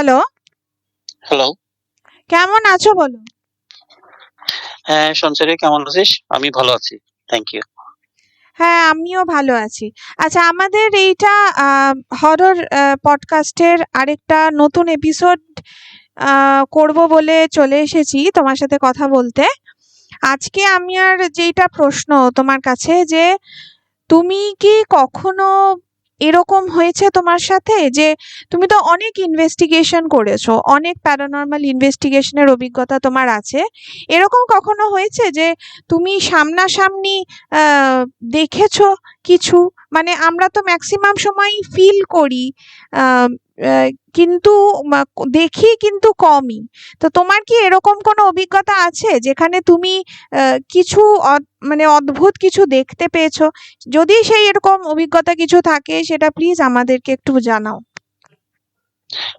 Hello? Hello. কেমন আছো বলো? হ্যাঁ সঞ্চারী কেমন আছিস? আমি ভালো আছি থ্যাংক ইউ হ্যাঁ আমিও ভালো আছি। আচ্ছা আমাদের এইটা হরর পডকাস্টের আরেকটা নতুন এপিসোড করব বলে চলে এসেছি তোমার সাথে কথা বলতে। আজকে আমি আর যেটা প্রশ্ন তোমার কাছে যে তুমি কি কখনো এরকম হয়েছে তোমার সাথে যে তুমি তো অনেক ইনভেস্টিগেশন করেছ, অনেক প্যারানর্মাল ইনভেস্টিগেশনের অভিজ্ঞতা তোমার আছে। এরকম কখনো হয়েছে যে তুমি সামনাসামনি দেখেছ কিছু? মানে আমরা তো ম্যাক্সিমাম সময় ফিল করি কিন্তু দেখি কিন্তু কমই। তো তোমার কি এরকম কোনো অভিজ্ঞতা আছে যেখানে তুমি কিছু মানে অদ্ভুত কিছু দেখতে পেয়েছ? যদি সেই এরকম অভিজ্ঞতা কিছু থাকে সেটা প্লিজ আমাদেরকে একটু জানাও।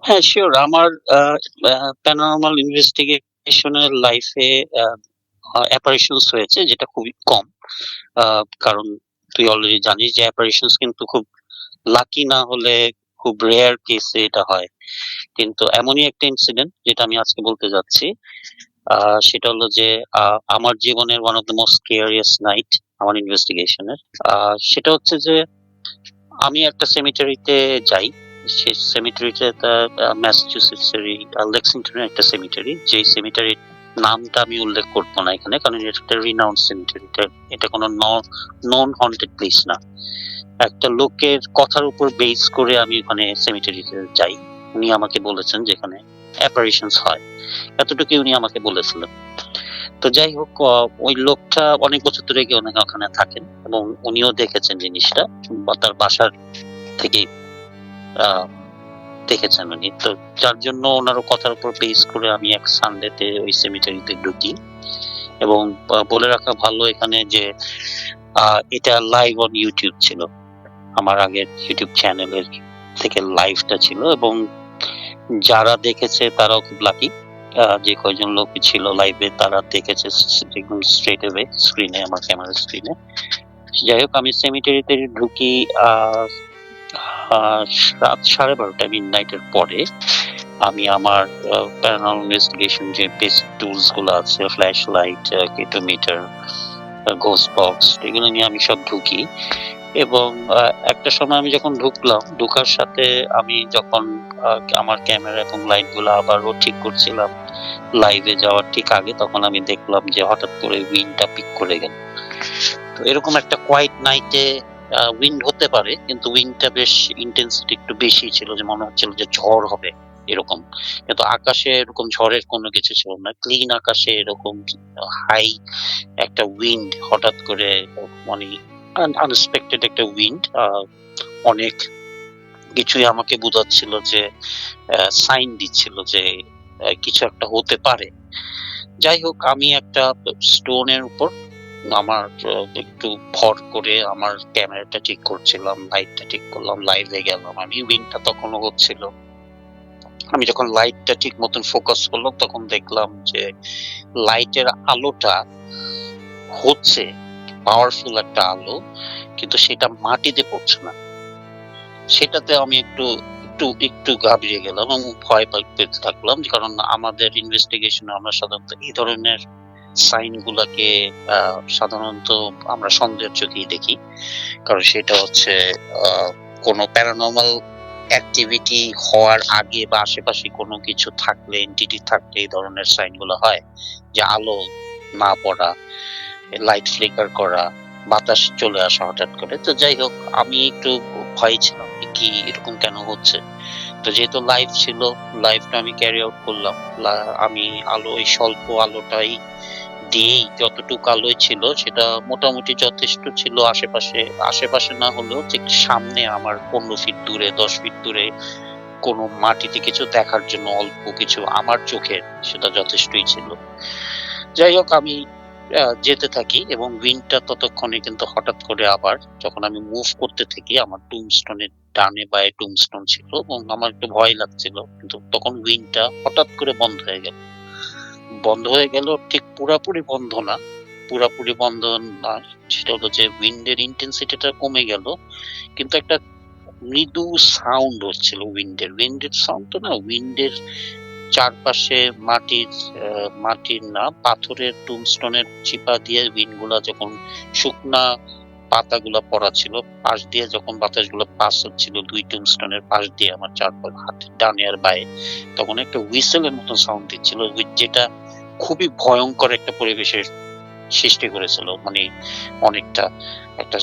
হ্যাঁ শিওর আমার প্যানোরামাল ইনভেস্টিগেশনের লাইফে অ্যাপারেশনস হয়েছে যেটা খুবই কম। কারণ তুই অলরেডি জানিস যে অ্যাপারেশনস কিন্তু খুব লাকি না হলে খুব রেয়ার কেসে এটা হয়। কিন্তু এমনই একটা ইনসিডেন্ট যেটা আমি আজকে বলতে যাচ্ছি। সেটা হলো যে আমার জীবনের one of the most curious night আমার ইনভেস্টিগেশনের সেটা হচ্ছে যে, আমি একটা সেমিটারিতে যাই। সেই সেমিটারিটা ম্যাসাচুসেটসেরই লেক্সিংটনের একটা সেমিটারি যে সেমিটারির নামটা আমি উল্লেখ করব না এখানে, কারণ এটা রিনাউন্ড সেমিটারি এটা কোনো নন হন্টেড প্লেস না। একটা লোকের কথার উপর বেস করে আমি ওখানে সেমিটারিতে যাই। উনি আমাকে বলেছেন যেখানে অ্যাপারেশনস হয়। এতটুকু উনি আমাকে বলেছিলেন। তো যাই হোক ওই লোকটা অনেক বছর ধরে গিয়ে অনেক ওখানে থাকেন এবং উনিও দেখেছেন জিনিসটা বা তার বাসার থেকে দেখেছেন উনি। তো যার জন্য ওনার কথার উপর বেস করে আমি এক সানডেতে ওই সেমিটারিতে ঢুকি। এবং বলে রাখা ভালো এখানে যে এটা লাইভ অন ইউটিউব ছিল। আমার আগের ইউটিউব চ্যানেলের থেকে লাইভটা ছিল। এবং যারা দেখেছে তারাও খুব লাকি যে কয়জন লোক ছিল লাইভে তারা দেখেছে একদম স্ট্রেট স্ক্রিনে আমার ক্যামেরা স্ক্রিনে যাই হোক, আমি সেমিটারিতে ঢুকি রাত সাড়ে বারোটা মিড নাইটের পরে আমি আমার প্যারানল ইনভেস্টিগেশন যে বেসিক টুলসগুলো আছে flash light K two meter ghost box এগুলো নিয়ে আমি সব ঢুকি। এবং একটা সময় আমি যখন ঢুকলাম, ঢুকার সাথে আমি যখন আমার ক্যামেরা এবং লাইটগুলো আবারও ঠিক করছিলাম লাইভে যাওয়ার ঠিক আগে, তখন আমি দেখলাম যে হঠাৎ করে উইন্ডটা পিক করে গেল। তো এরকম একটা কোয়াইট নাইটে উইন্ড হতে পারে, কিন্তু উইন্ডটা বেশ ইন্টেন্সিটি একটু বেশি ছিল, যে মনে হচ্ছিল যে ঝড় হবে এরকম। কিন্তু আকাশে এরকম ঝড়ের কোনো কিছু ছিল না। ক্লিন আকাশে এরকম হাই একটা উইন্ড হঠাৎ করে মানে আনএক্সপেক্টেড একটা উইন্ড অনেক কিছুই আমাকে বোঝাচ্ছিল যে সাইন দিচ্ছিল যে কিছু একটা হতে পারে। যাই হোক, আমি একটা স্টোনের উপর আমার একটু ভর করে আমার ক্যামেরাটা ঠিক করছিলাম লাইটটা ঠিক করলাম লাইভে গেলাম। আমি উইন্ডটা তখনও হচ্ছিল। আমি যখন লাইটটা ঠিক মতন ফোকাস করলাম, তখন দেখলাম যে লাইটের আলোটা হচ্ছে পাওয়ারফুল একটা আলো, কিন্তু সেটা মাটিতে পড়ছে না। সেটাতে আমি একটু একটু একটু ঘাবড়িয়ে গেলাম এবং ভয় পেতে থাকলাম, কারণ আমাদের ইনভেস্টিগেশনে আমরা সাধারণত এই ধরনের সাইন গুলাকে আহ, সাধারণত আমরা সন্দেহের চোখেই দেখি। কারণ সেটা হচ্ছে কোনো প্যারানর্মাল অ্যাক্টিভিটি হওয়ার আগে বা আশেপাশে কোনো কিছু থাকলে এন্টিটি থাকলে এই ধরনের সাইনগুলো হয়। যে আলো না পড়া লাইট ফ্লিকার করা বাতাস চলে আসা হঠাৎ করে। তো যাই হোক আমি একটু ভয় ছিলাম কি এরকম কেন হচ্ছে। তো যেহেতু লাইভ ছিল লাইভটা আমি ক্যারি আউট করলাম। আমি আলো ওই স্বল্প আলোটাই দিয়েই যতটুকু আলোয় ছিল, সেটা মোটামুটি যথেষ্ট ছিল। আশেপাশে আশেপাশে না হলেও ঠিক সামনে আমার পনেরো ফিট দূরে, দশ ফিট দূরে কোনো মাটিতে কিছু দেখার জন্য অল্প কিছু আমার চোখে সেটা যথেষ্টই ছিল। যাই হোক, আমি যেতে থাকি এবং উইন্ডটা ততক্ষণে কিন্তু হঠাৎ করে আবার যখন আমি মুভ করতে থাকি, আমার টুমস্টোনের ডানে বায়ে টুমস্টোন ছিল এবং আমার একটু ভয় লাগছিল, কিন্তু তখন উইন্ডটা হঠাৎ করে বন্ধ হয়ে গেল। বন্ধ হয়ে গেল, ঠিক পুরাপুরি বন্ধ না। পুরাপুরি বন্ধ না সেটা হলো যে উইন্ডের ইন্টেন্সিটিটা কমে গেল, কিন্তু একটা মৃদু সাউন্ড হচ্ছিল উইন্ডের। উইন্ডের সাউন্ড তো না, উইন্ডের চারপাশে মাটির মাটির না, পাথরের টুমস্টোনের চিপা দিয়ে উইন্ডগুলা যখন শুকনা পাতাগুলা পড়া ছিল, পাশ দিয়ে যখন বাতাসগুলো পাস হচ্ছিল, দুই টুমস্টোনের পাশ দিয়ে আমার চারপাশ, হাতের ডানে আর বায়ে, তখন একটা হুইসেলের মতো সাউন্ড দিচ্ছিল, যেটা খুবই ভয়ঙ্কর একটা পরিবেশের সৃষ্টি করেছিল মানে অনেকটা একটা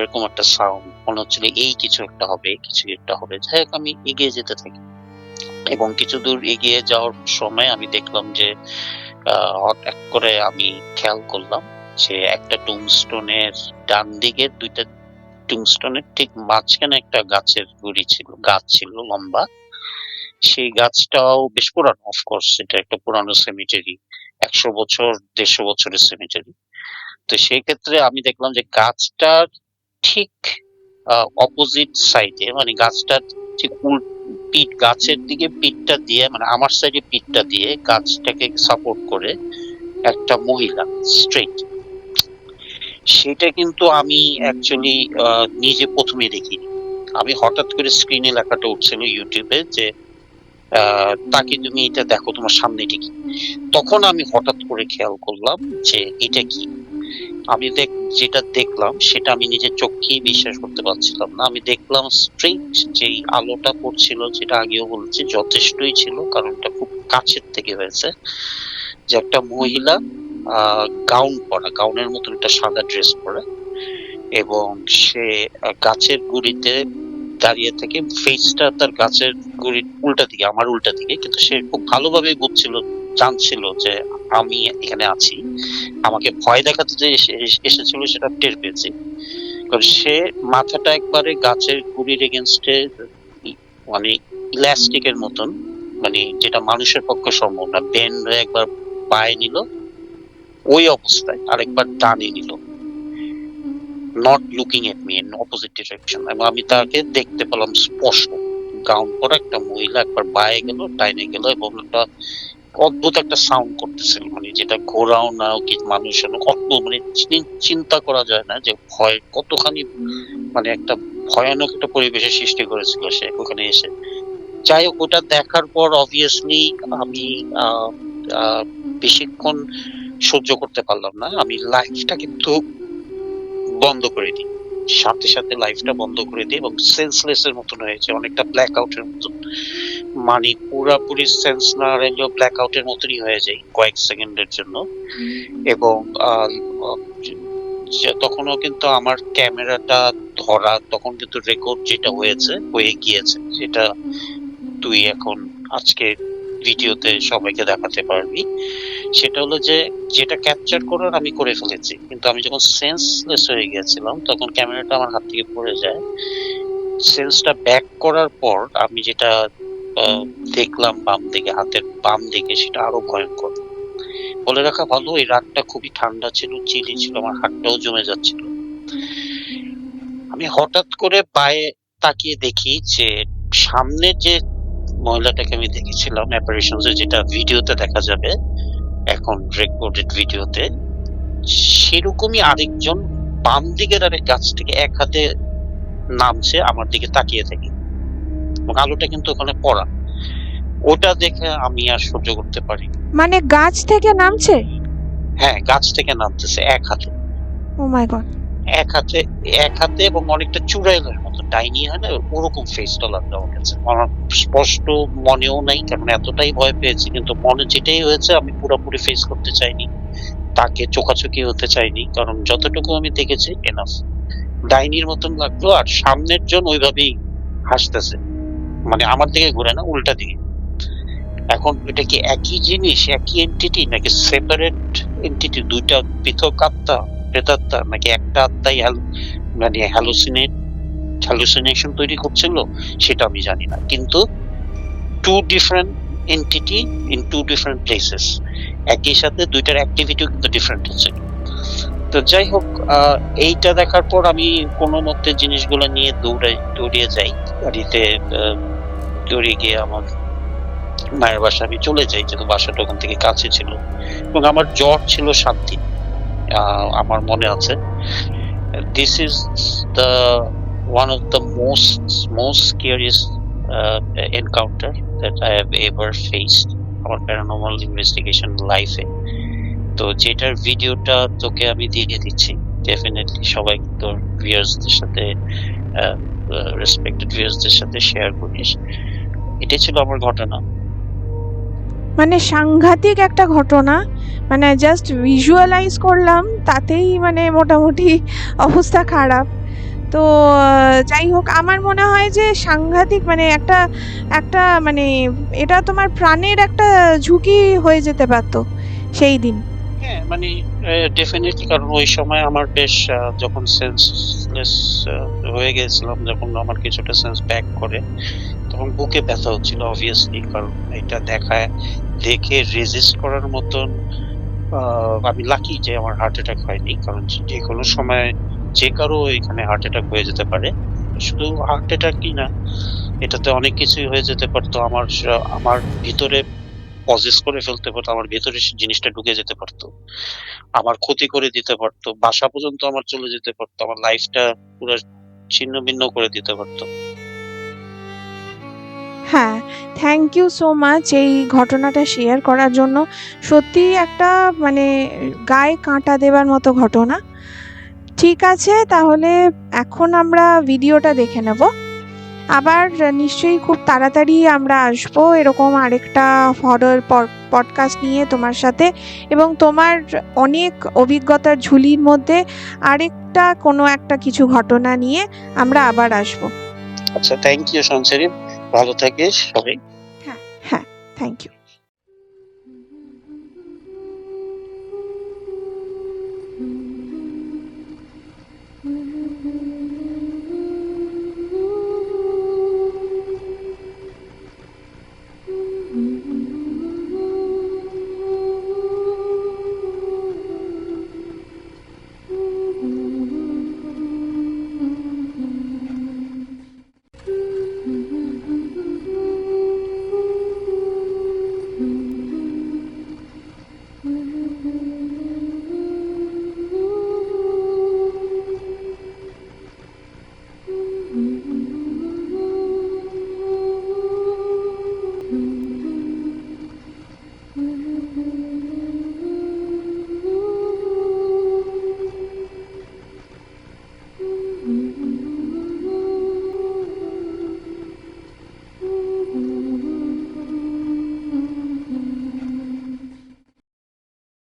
এরকম একটা সাউন্ড মনে হচ্ছিল এই কিছু একটা হবে কিছু একটা হবে। যাই হোক, আমি এগিয়ে যেতে থাকি। এবং কিছু দূর এগিয়ে যাওয়ার সময় আমি দেখলাম যে হঠাৎ করে আমি খেয়াল করলাম যে একটা টুমস্টোনের ডান দিকে দুইটা টুমস্টোনের ঠিক মাঝখানে একটা গাছের গুড়ি ছিল, গাছ ছিল লম্বা। সেই গাছটাও বেশ পুরানো অফকোর্স এটা একটা পুরানো সেমিটারি একশো বছর, দেড়শো বছরের সেমিটারি তো সেই ক্ষেত্রে আমি দেখলাম যে গাছটার ঠিক অপোজিট সাইডে মানে গাছটার ঠিক পিঠ, গাছের দিকে পিঠটা দিয়ে মানে আমার সাইডে পিঠটা দিয়ে গাছটাকে সাপোর্ট করে একটা মহিলা স্ট্রেট সেটা কিন্তু আমি অ্যাকচুয়ালি নিজে প্রথমে দেখিনি। আমি হঠাৎ করে স্ক্রিনে লেখাটা উঠছিল ইউটিউবে যে তাকে তুমি এটা দেখো, তোমার সামনে এটা কি? তখন আমি হঠাৎ করে খেয়াল করলাম যে এটা কি? আমি দেখ, যেটা দেখলাম, সেটা আমি নিজের চোখেই বিশ্বাস করতে পারছিলাম না। আমি দেখলাম স্ট্রেট যেই আলোটা পড়ছিল, যেটা আগেও বলছি, যথেষ্টই ছিল, কারণ এটা খুব কাছের থেকে হয়েছে। যে একটা মহিলা গাউন পরা, গাউনের মতন একটা সাদা ড্রেস পরা এবং সে গাছের গুড়িতে দাঁড়িয়ে থেকে ফেসটা তার গাছের গুড়ির উল্টা দিকে, আমার উল্টা দিকে, কিন্তু সে খুব ভালোভাবে বুঝছিল জানছিল যে আমি এখানে আছি। আমাকে ভয় দেখাতে যে এসে- এসে- এসেছিল সেটা টের পেয়েছি। সে মাথাটা একবারে গাছের গুড়ির এগেনস্টে মানে ইলাস্টিকের মতন মানে যেটা মানুষের পক্ষে সম্ভব না। বেন একবার পায়ে নিল, ওই অবস্থায় আরেকবার টানে নিল। Not looking at me in opposite direction এবং আমি তাকে দেখতে পেলাম স্পষ্ট। গাউন পরা একটা মহিলা একবার বায়ে গেল, ডাইনে গেল এবং একটা অদ্ভুত একটা সাউন্ড করতেছিল। মানে যেটা ঘোরাও না কি মানুষ অদ্ভুত মানে চিন্তা করা যায় না যে ভয় কতখানি মানে একটা ভয়ানক একটা পরিবেশের সৃষ্টি করেছিল সে ওখানে এসে। যাই হোক, ওটা দেখার পর অবভিয়াসলি আমি বেশিক্ষণ সহ্য করতে পারলাম না। আমি লাইফটা কিন্তু বন্ধ করে দিই। সাথে সাথে লাইফটা বন্ধ করে দিই এবং সেন্সলেস এর মতন হয়েছে অনেকটা ব্ল্যাক আউটের মতন। মানে পুরাপুরি সেন্স না হারাইলেও ব্ল্যাক আউটের মতনই হয়ে যায় কয়েক সেকেন্ডের জন্য। এবং তখনও কিন্তু আমার ক্যামেরাটা ধরা তখন কিন্তু রেকর্ড যেটা হয়েছে হয়ে গিয়েছে। যেটা তুই এখন আজকে ভিডিওতে সবাইকে দেখাতে পারবি। সেটা হলো যে, যেটা ক্যাপচার করার আমি করে ফেলেছি। কিন্তু আমি যখন সেন্সলেস হয়ে গিয়েছিলাম, তখন ক্যামেরাটা আমার হাত থেকে পড়ে যায়। সেন্সটা ব্যাক করার পর, আমি যেটা দেখলাম বাম দিকে, হাতের বাম দিকে, সেটা আরও ভয়ঙ্কর। বলে রাখা ভালো, এই রাতটা খুবই ঠান্ডা ছিল চিলি ছিল, আমার হাতটাও জমে যাচ্ছিল। আমি হঠাৎ করে পায়ে তাকিয়ে দেখি যে, সামনে যে মহিলাটাকে আমি দেখেছিলাম অ্যাপারেশনস যেটা ভিডিওতে দেখা যাবে এখন রেকর্ডেড ভিডিওতে সেরকমই আরেকজন বাম দিকের আরেক গাছ থেকে এক হাতে নামছে আমার দিকে তাকিয়ে থাকে। এবং আলোটা কিন্তু ওখানে পড়া। ওটা দেখে আমি আর সহ্য করতে পারি। মানে গাছ থেকে নামছে? হ্যাঁ গাছ থেকে নামতেছে এক হাতে। ও মাই গড এক হাতে এক হাতে এবং অনেকটা মতো ডাইনি হয় না, ওরকম ফেসটা লাগল আমার কাছে। আমার স্পষ্ট মনেও নাই, কারণ এতটাই ভয় পেয়েছি, কিন্তু মনে যেটাই হয়েছে, আমি পুরোপুরি ফেস করতে চাইনি। তাকে চোখাচোখি হতে চাইনি, কারণ যতটুকু আমি দেখেছি এনাফ ডাইনির মতন লাগল, আর সামনের জন ওইভাবেই হাসতেছে। মানে আমার দিকে ঘুরে না, উল্টা দিকে। এখন এটা কি একই জিনিস, একই এন্টিটি নাকি সেপারেট এন্টিটি দুইটা পৃথক আত্মা, প্রেতাত্মা, নাকি একটা আত্মাই মানে হ্যালোসিনেট হ্যালুসিনেশন তৈরি করছিল, সেটা আমি জানি না। কিন্তু two different entity in two different places একই সাথে দুইটার অ্যাক্টিভিটিও কিন্তু ডিফারেন্ট হচ্ছে তো যাই হোক এইটা দেখার পর আমি কোনো মতে জিনিসগুলো নিয়ে দৌড়াই, দৌড়িয়ে যাই। গাড়িতে দৌড়িয়ে গিয়ে আমার মায়ের বাসা আমি চলে যাই, যেহেতু বাসাটা ওখান থেকে কাছে ছিল। এবং আমার জ্বর ছিল সাত দিন। আমার মনে আছে। This is the one of the most most scariest uh, encounter that I have ever faced আমার প্যারানর্মাল ইনভেস্টিগেশন লাইফে তো যেটার ভিডিওটা তোকে আমি দিয়ে দিচ্ছি ডেফিনেটলি সবাই তোর ভিউয়ার্সদের সাথে রেসপেক্টেড ভিউয়ার্সদের সাথে শেয়ার করিস। এটাই ছিল আমার ঘটনা। মানে সাংঘাতিক একটা ঘটনা মানে জাস্ট ভিজুয়ালাইজ করলাম তাতেই মানে মোটামুটি অবস্থা খারাপ। তো যাই হোক, আমার মনে হয় যে সাংঘাতিক মানে একটা একটা মানে এটা তোমার প্রাণের একটা ঝুঁকি হয়ে যেতে পারতো সেই দিন। হ্যাঁ মানে ডেফিনেটলি কারণ ওই সময় আমার বেশ যখন সেন্সলেস হয়ে গেছিলাম, যখন আমার কিছুটা সেন্স ব্যাক করে, তখন বুকে ব্যথা হচ্ছিল অবভিয়াসলি কারণ এটা দেখায়, দেখে রেজিস্ট করার মতন আমি লাকি যে আমার হার্ট অ্যাটাক হয়নি, কারণ যে কোনো সময় যে কারও এখানে হার্ট অ্যাটাক হয়ে যেতে পারে, শুধু হার্ট অ্যাটাকই না, এটাতে অনেক কিছুই হয়ে যেতে পারতো আমার আমার ভিতরে পজেস করে ফেলতে পারতো, আমার ভেতরে জিনিসটা ঢুকে যেতে পারতো, আমার ক্ষতি করে দিতে পারতো, বাসা পর্যন্ত আমার চলে যেতে পারতো, আমার লাইফটা পুরো ছিন্ন ভিন্ন করে দিতে পারতো। হ্যাঁ থ্যাংক ইউ সো মাচ এই ঘটনাটা শেয়ার করার জন্য। সত্যিই একটা মানে গায়ে কাঁটা দেবার মতো ঘটনা। ঠিক আছে তাহলে এখন আমরা ভিডিওটা দেখে নেব। আবার নিশ্চয়ই খুব তাড়াতাড়ি আমরা আসব এরকম আরেকটা হরর পডকাস্ট নিয়ে তোমার সাথে। এবং তোমার অনেক অভিজ্ঞতার ঝুলির মধ্যে আরেকটা কোনো একটা কিছু ঘটনা নিয়ে আমরা আবার আসব। আচ্ছা থ্যাংক ইউ সঞ্চারী। ভালো থাকিস সবাই। হ্যাঁ হ্যাঁ থ্যাংক ইউ